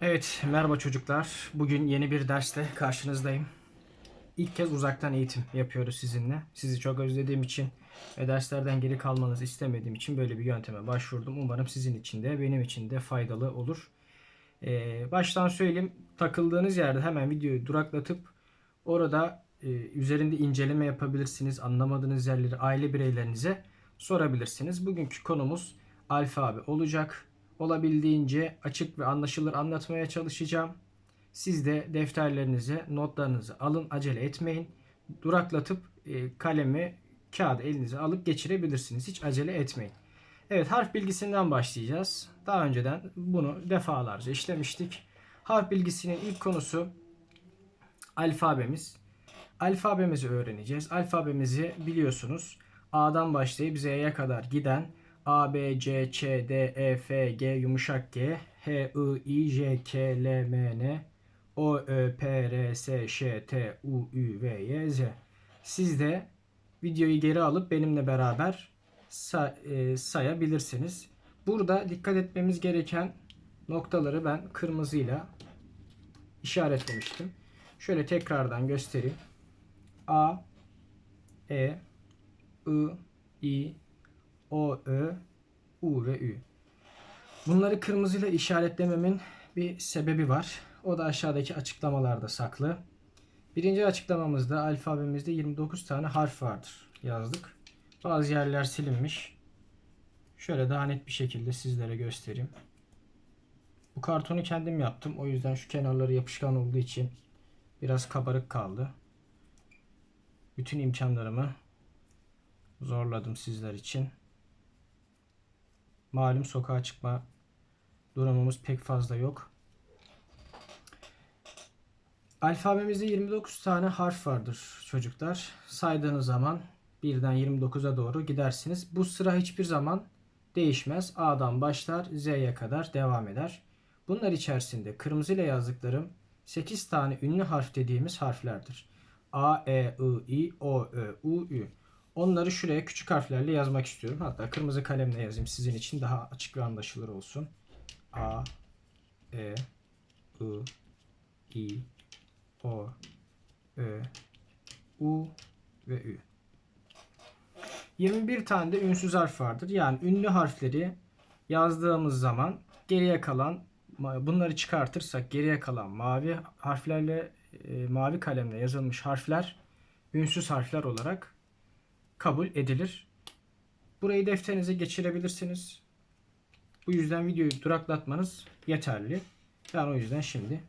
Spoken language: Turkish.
Evet, merhaba çocuklar. Bugün yeni bir dersle karşınızdayım. İlk kez uzaktan eğitim yapıyoruz sizinle. Sizi çok özlediğim için ve derslerden geri kalmanızı istemediğim için böyle bir yönteme başvurdum. Umarım sizin için de benim için de faydalı olur. Ee, baştan söyleyeyim, takıldığınız yerde hemen videoyu duraklatıp orada e, üzerinde inceleme yapabilirsiniz. Anlamadığınız yerleri aile bireylerinize sorabilirsiniz. Bugünkü konumuz alfabe olacak. Olabildiğince açık ve anlaşılır anlatmaya çalışacağım. Siz de defterlerinize, notlarınızı alın, acele etmeyin. Duraklatıp e, kalemi, kağıdı elinize alıp geçirebilirsiniz. Hiç acele etmeyin. Evet, harf bilgisinden başlayacağız. Daha önceden bunu defalarca işlemiştik. Harf bilgisinin ilk konusu alfabemiz. Alfabemizi öğreneceğiz. Alfabemizi biliyorsunuz. A'dan başlayıp Z'ye kadar giden A, B, C, Ç, D, E, F, G, yumuşak G, H, I, I, J, K, L, M, N, O, Ö, P, R, S, Ş, T, U, Ü, V, Y, Z. Siz de videoyu geri alıp benimle beraber sa- e, sayabilirsiniz. Burada dikkat etmemiz gereken noktaları ben kırmızıyla işaretlemiştim. Şöyle tekrardan göstereyim. A, E, I, I, O, Ö, U ve Ü. Bunları kırmızıyla işaretlememin bir sebebi var. O da aşağıdaki açıklamalarda saklı. Birinci açıklamamızda alfabemizde 29 tane harf vardır yazdık. Bazı yerler silinmiş. Şöyle daha net bir şekilde sizlere göstereyim. Bu kartonu kendim yaptım. O yüzden şu kenarları yapışkan olduğu için biraz kabarık kaldı. Bütün imkanlarımı zorladım sizler için. Malum sokağa çıkma durumumuz pek fazla yok. Alfabemizde 29 tane harf vardır çocuklar. Saydığınız zaman birden 29'a doğru gidersiniz. Bu sıra hiçbir zaman değişmez. A'dan başlar Z'ye kadar devam eder. Bunlar içerisinde kırmızıyla yazdıklarım 8 tane ünlü harf dediğimiz harflerdir. A, E, I, I, O, Ö, U, Ü. Onları şuraya küçük harflerle yazmak istiyorum. Hatta kırmızı kalemle yazayım sizin için daha açık ve anlaşılır olsun. A, E, I, I, O, Ö, U ve Ü. 21 tane de ünsüz harf vardır. Yani ünlü harfleri yazdığımız zaman geriye kalan bunları çıkartırsak geriye kalan mavi harflerle e, mavi kalemle yazılmış harfler ünsüz harfler olarak kabul edilir. Burayı defterinize geçirebilirsiniz. Bu yüzden videoyu duraklatmanız yeterli. Ben o yüzden şimdi